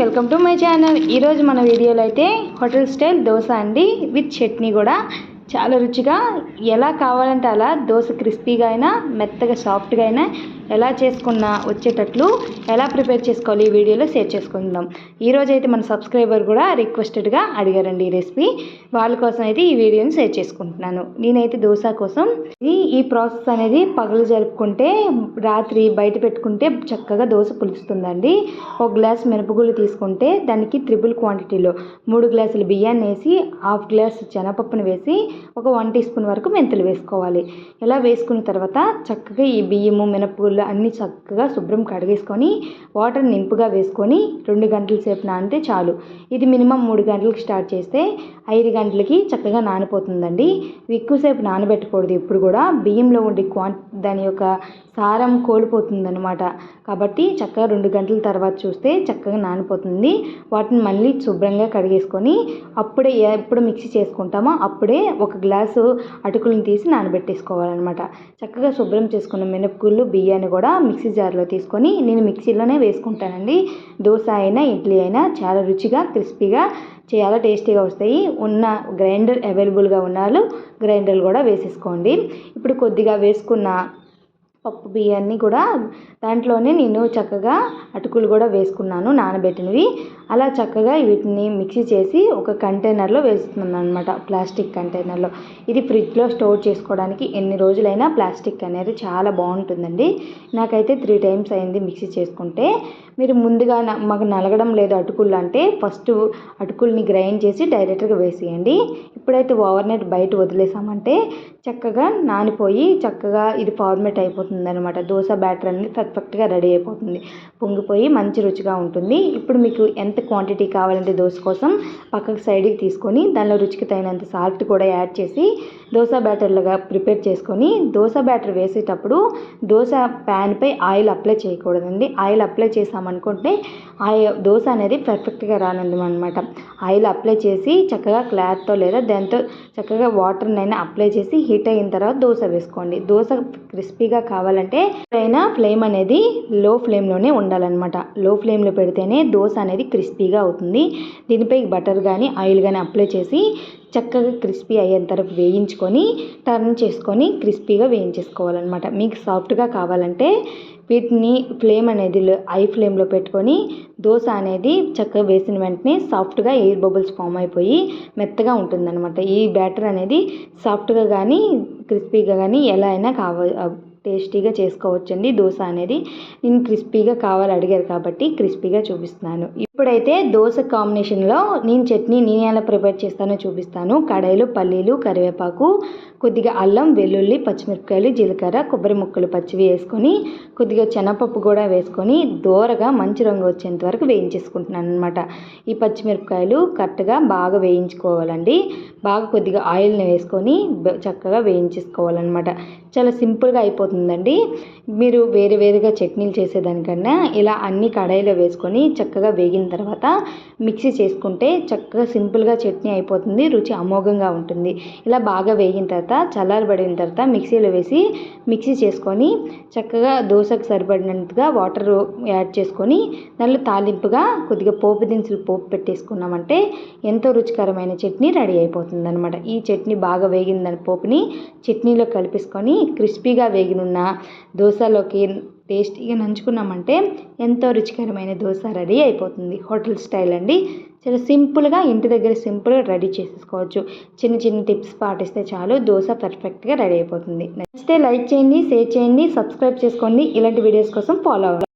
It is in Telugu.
వెల్కమ్ టు మై ఛానల్ ఈరోజు మన వీడియోలో అయితే హోటల్ స్టైల్ దోశ అండి విత్ చట్నీ కూడా. చాలా రుచిగా ఎలా కావాలంటే అలా దోశ క్రిస్పీగా అయినా మెత్తగా సాఫ్ట్గా అయినా ఎలా చేసుకున్నా వచ్చేటట్లు ఎలా ప్రిపేర్ చేసుకోవాలి ఈ వీడియోలో షేర్ చేసుకుందాం. ఈరోజు అయితే మన సబ్స్క్రైబర్ కూడా రిక్వెస్టెడ్గా అడిగారండి ఈ రెసిపీ. వాళ్ళ కోసం అయితే ఈ వీడియోని షేర్ చేసుకుంటున్నాను. నేనైతే దోశ కోసం ఈ ఈ ప్రాసెస్ అనేది పగలు జరుపుకుంటే రాత్రి బయట పెట్టుకుంటే చక్కగా దోశ పులుస్తుందండి. ఒక గ్లాస్ మినపగుళ్ళు తీసుకుంటే దానికి త్రిబుల్ క్వాంటిటీలో మూడు గ్లాసులు బియ్యాన్ని వేసి హాఫ్ గ్లాస్ శనగపప్పును వేసి ఒక వన్ టీ స్పూన్ వరకు మెంతులు వేసుకోవాలి. ఇలా వేసుకున్న తర్వాత చక్కగా ఈ బియ్యము మినపగుళ్ళు అన్నీ చక్కగా శుభ్రం కడిగేసుకొని వాటర్ నింపుగా వేసుకొని రెండు గంటల సేపు నానితే చాలు. ఇది మినిమం మూడు గంటలకు స్టార్ట్ చేస్తే ఐదు గంటలకి చక్కగా నానిపోతుందండి. ఎక్కువసేపు నానబెట్టకూడదు ఇప్పుడు కూడా. బియ్యంలో ఉండే క్వాంటి దాని యొక్క సారం కోల్పోతుందనమాట కాబట్టి చక్కగా రెండు గంటల తర్వాత చూస్తే చక్కగా నానిపోతుంది. వాటిని మళ్ళీ శుభ్రంగా కడిగేసుకొని అప్పుడే ఎప్పుడు మిక్సీ చేసుకుంటామో అప్పుడే ఒక గ్లాసు అటుకులను తీసి నానబెట్టేసుకోవాలన్నమాట. చక్కగా శుభ్రం చేసుకున్న మినపగుళ్ళు బియ్యాన్ని కూడా మిక్సీ జార్లో తీసుకొని నేను మిక్సీలోనే వేసుకుంటానండి. దోశ అయినా ఇడ్లీ అయినా చాలా రుచిగా క్రిస్పీగా చాలా టేస్టీగా వస్తాయి. ఉన్న గ్రైండర్ అవైలబుల్గా ఉన్నాలు గ్రైండర్లు కూడా వేసేసుకోండి. ఇప్పుడు కొద్దిగా వేసుకున్న పప్పు బియ్యాన్ని కూడా దాంట్లోనే నేను చక్కగా అటుకులు కూడా వేసుకున్నాను నానబెట్టినవి. అలా చక్కగా వీటిని మిక్సీ చేసి ఒక కంటైనర్లో వేస్తున్నాను అనమాట ప్లాస్టిక్ కంటైనర్లో. ఇది ఫ్రిడ్జ్లో స్టోర్ చేసుకోవడానికి ఎన్ని రోజులైనా ప్లాస్టిక్ అనేది చాలా బాగుంటుందండి. నాకైతే త్రీ టైమ్స్ అయింది మిక్సీ చేసుకుంటే. మీరు ముందుగా మాకు నలగడం లేదు అటుకులు అంటే ఫస్ట్ అటుకుల్ని గ్రైండ్ చేసి డైరెక్ట్గా వేసేయండి. ఇప్పుడైతే ఓవర్ నైట్ బయట వదిలేసామంటే చక్కగా నానిపోయి చక్కగా ఇది ఫార్మేట్ అయిపోతుంది. అనమాట దోశ బ్యాటర్ అనేది పర్ఫెక్ట్గా రెడీ అయిపోతుంది. పొంగిపోయి మంచి రుచిగా ఉంటుంది. ఇప్పుడు మీకు ఎంత క్వాంటిటీ కావాలంటే దోశ కోసం పక్కకు సైడ్కి తీసుకొని దానిలో రుచికి తగినంత సాల్ట్ కూడా యాడ్ చేసి దోశ బ్యాటర్లుగా ప్రిపేర్ చేసుకొని దోశ బ్యాటర్ వేసేటప్పుడు దోశ ప్యాన్పై ఆయిల్ అప్లై చేయకూడదండి. ఆయిల్ అప్లై చేసామనుకుంటే ఆ దోశ అనేది పర్ఫెక్ట్గా రానందనమాట ఆయిల్ అప్లై చేసి చక్కగా క్లాత్తో లేదా దాంతో చక్కగా వాటర్నైనా అప్లై చేసి హీట్ అయిన తర్వాత దోశ వేసుకోండి. దోశ క్రిస్పీగా కావాలంటే అయినా ఫ్లేమ్ అనేది లో ఫ్లేమ్లోనే ఉండాలన్నమాట. లో ఫ్లేమ్లో పెడితేనే దోశ అనేది క్రిస్పీగా అవుతుంది. దీనిపై బటర్ కానీ ఆయిల్ కానీ అప్లై చేసి చక్కగా క్రిస్పీ అయ్యేంత వరకు వేయించుకొని టర్న్ చేసుకొని క్రిస్పీగా వేయించేసుకోవాలన్నమాట. మీకు సాఫ్ట్గా కావాలంటే వీటిని ఫ్లేమ్ అనేది ఐ ఫ్లేమ్లో పెట్టుకొని దోశ అనేది చక్కగా వేసిన వెంటనే సాఫ్ట్గా ఎయిర్ బబుల్స్ ఫామ్ అయిపోయి మెత్తగా ఉంటుందన్నమాట. ఈ బ్యాటర్ అనేది సాఫ్ట్గా కానీ క్రిస్పీగా కానీ ఎలా అయినా కావ టేస్టీగా చేసుకోవచ్చండి. దోశ అనేది నేను క్రిస్పీగా కావాలి అడిగారు కాబట్టి క్రిస్పీగా చూపిస్తున్నాను. ఇప్పుడైతే దోశ కాంబినేషన్లో నేను చట్నీ నేను ఎలా ప్రిపేర్ చేస్తానో చూపిస్తాను. కడాయిలో పల్లీలు కరివేపాకు కొద్దిగా అల్లం వెల్లుల్లి పచ్చిమిరపకాయలు జీలకర్ర కొబ్బరి ముక్కలు పచ్చివి వేసుకొని కొద్దిగా శనగపప్పు కూడా వేసుకొని దోరగా మంచి రంగు వచ్చేంత వరకు వేయించేసుకుంటున్నాను అనమాట ఈ పచ్చిమిరపకాయలు కరెక్ట్గా బాగా వేయించుకోవాలండి. బాగా కొద్దిగా ఆయిల్ని వేసుకొని చక్కగా వేయించేసుకోవాలన్నమాట. చాలా సింపుల్గా అయిపోతుందండి. మీరు వేరే వేరుగా చట్నీలు చేసేదానికన్నా ఇలా అన్ని కడాయిలో వేసుకొని చక్కగా వేగిన తర్వాత మిక్సీ చేసుకుంటే చక్కగా సింపుల్గా చట్నీ అయిపోతుంది రుచి అమోఘంగా ఉంటుంది. ఇలా బాగా వేగిన తర్వాత చల్లారబడిన తర్వాత మిక్సీలో వేసి మిక్సీ చేసుకొని చక్కగా దోశకు సరిపడినంతగా వాటర్ యాడ్ చేసుకొని దానిలో తాలింపుగా కొద్దిగా పోపు దినుసులు పోపు పెట్టేసుకున్నామంటే ఎంతో రుచికరమైన చట్నీ రెడీ అయిపోతుంది అనమాట ఈ చట్నీ బాగా వేగిందని పోపుని చట్నీలో కలిపేసుకొని క్రిస్పీగా వేగినున్న దోశలోకి టేస్టీగా నంచుకున్నామంటే ఎంతో రుచికరమైన దోశ రెడీ అయిపోతుంది. హోటల్ స్టైల్ అండి. చాలా సింపుల్గా ఇంటి దగ్గర సింపుల్గా రెడీ చేసేసుకోవచ్చు. చిన్న చిన్న టిప్స్ పాటిస్తే చాలు దోశ పర్ఫెక్ట్గా రెడీ అయిపోతుంది. నచ్చితే లైక్ చేయండి షేర్ చేయండి సబ్స్క్రైబ్ చేసుకోండి. ఇలాంటి వీడియోస్ కోసం ఫాలో అవ్వండి.